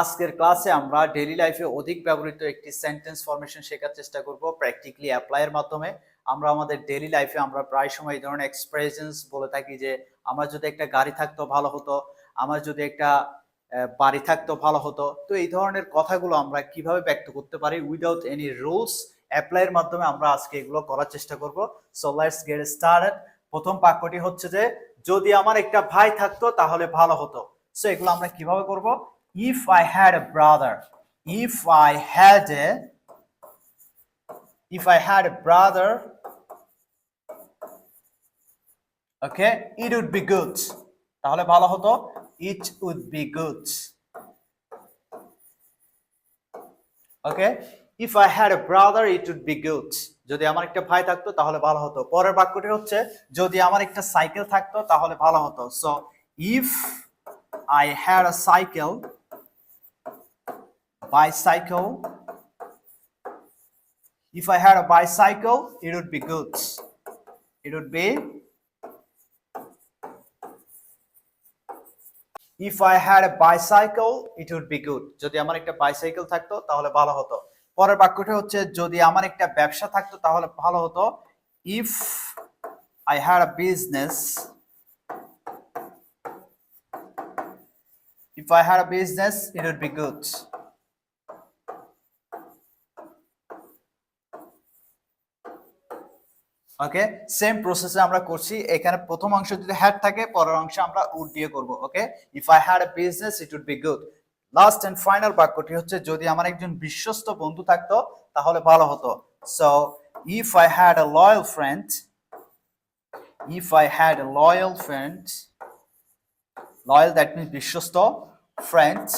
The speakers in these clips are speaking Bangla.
আজকের ক্লাসে আমরা ডেইলি লাইফে অধিক ব্যবহৃত একটি সেন্টেন্স ফরমেশন শেখার চেষ্টা করব প্র্যাকটিক্যালি অ্যাপ্লাইয়ের মাধ্যমে। আমরা আমাদের ডেইলি লাইফে আমরা প্রায় সময় এই ধরনের এক্সপ্রেশনস বলে থাকি যে, আমার যদি একটা গাড়ি থাকতো ভালো হতো, আমার যদি একটা বাড়ি থাকতো ভালো হতো। তো এই ধরনের কথাগুলো আমরা কীভাবে ব্যক্ত করতে পারি উইদাউট এনি রুলস অ্যাপ্লাইয়ের মাধ্যমে আমরা আজকে এগুলো করার চেষ্টা করব। সো লেটস গেট স্টার্টেড প্রথম বাক্যটি হচ্ছে যে, যদি আমার একটা ভাই থাকতো তাহলে ভালো হতো। সো এগুলো আমরা কীভাবে করব? If I had a brother if I had a, if I had a brother, okay, it would be good. তাহলে ভালো হতো it would be good. Okay, if I had a brother, it would be good. যদি আমার একটা ভাই থাকতো তাহলে ভালো হতো পরের বাক্যটি হচ্ছে যদি আমার একটা সাইকেল থাকতো তাহলে ভালো হতো so if I had a cycle bicycle if I had a bicycle, it would be good. It would be. If I had a bicycle, it would be good. যদি আমার একটা বাইসাইকেল থাকতো তাহলে ভালো হতো পরের বাক্যটা হচ্ছে যদি আমার একটা ব্যবসা থাকতো তাহলে ভালো হতো if I had a business if I had a business it would be good okay same প্রসেসে আমরা করছি। এখানে প্রথম অংশ যদি হ্যাড থাকে, পরের অংশে আমরা উড দিয়ে করব okay if I had a business it would be good last and final বাক্যটি হচ্ছে, যদি আমার একজন বিশ্বস্ত বন্ধু থাকতো, তাহলে ভালো হতো। So if I had a loyal friend if I had a loyal friend loyal that means বিশ্বস্ত friends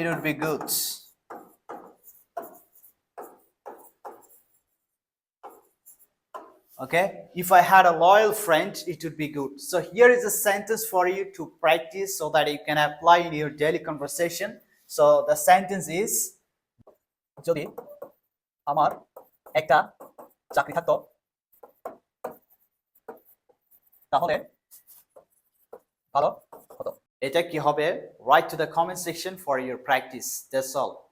it would be good. Okay, if I had a loyal friend, it would be good. So here is a sentence for you to practice so that you can apply in your daily conversation. So the sentence is যদি আমার একটা চাকরি থাকতো তাহলে ভালো হতো এটা কি হবে write to the comment section for your practice. That's all.